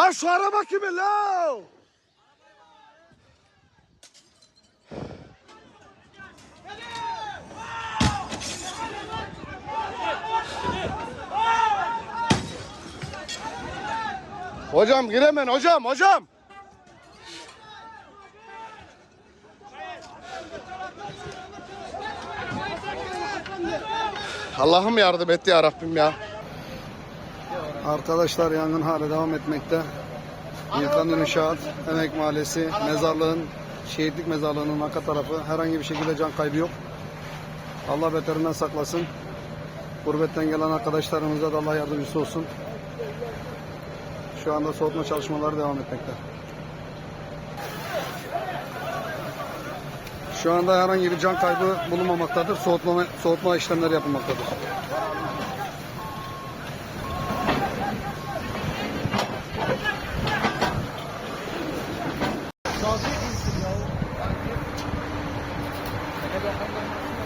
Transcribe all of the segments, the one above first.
Lan şu araba kimin lan? Hocam giremen hocam hocam. Allah'ım yardım et ya Rabbim ya. Arkadaşlar yangın hala devam etmekte. Yıkanın İnşaat, Emek Mahallesi, mezarlığın, şehitlik mezarlığının arka tarafı herhangi bir şekilde can kaybı yok. Allah beterinden saklasın. Gurbetten gelen arkadaşlarımıza da Allah yardımcısı olsun. Şu anda soğutma çalışmaları devam etmekte. Şu anda herhangi bir can kaybı bulunmamaktadır. Soğutma, soğutma işlemleri yapılmaktadır. Thank you.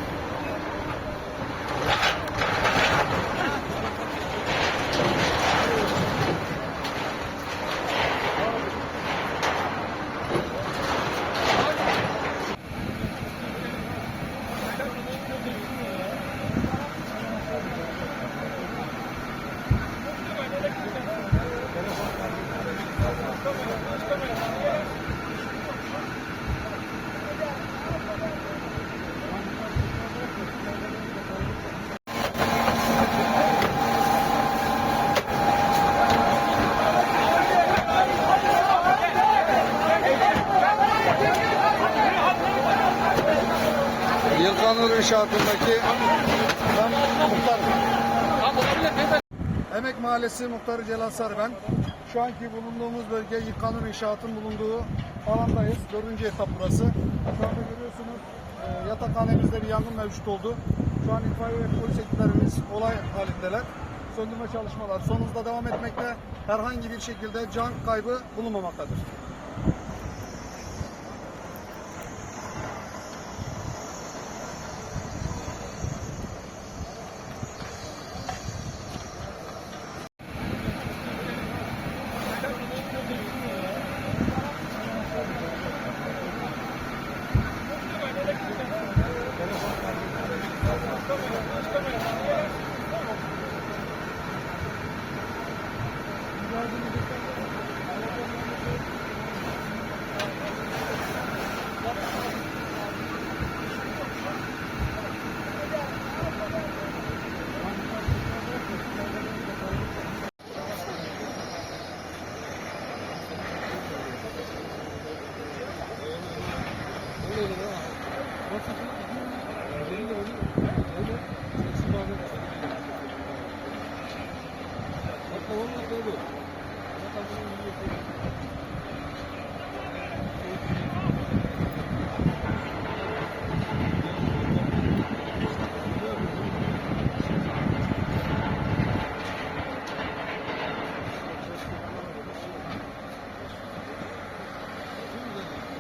Yılkanur İnşaatı'ndaki ben muhtar. Emek Mahallesi Muhtarı Celal Sarı ben. Şu anki bulunduğumuz bölge Yıkanur İnşaat'ın bulunduğu alandayız. Dördüncü etap burası. Şu anda görüyorsunuz e, yatakhanemizde bir yangın mevcut oldu. Şu an itfaiye ve polis ekiplerimiz olay halindeler. Söndürme çalışmalar sonunda devam etmekte. Herhangi bir şekilde can kaybı bulunmamaktadır. Tamam,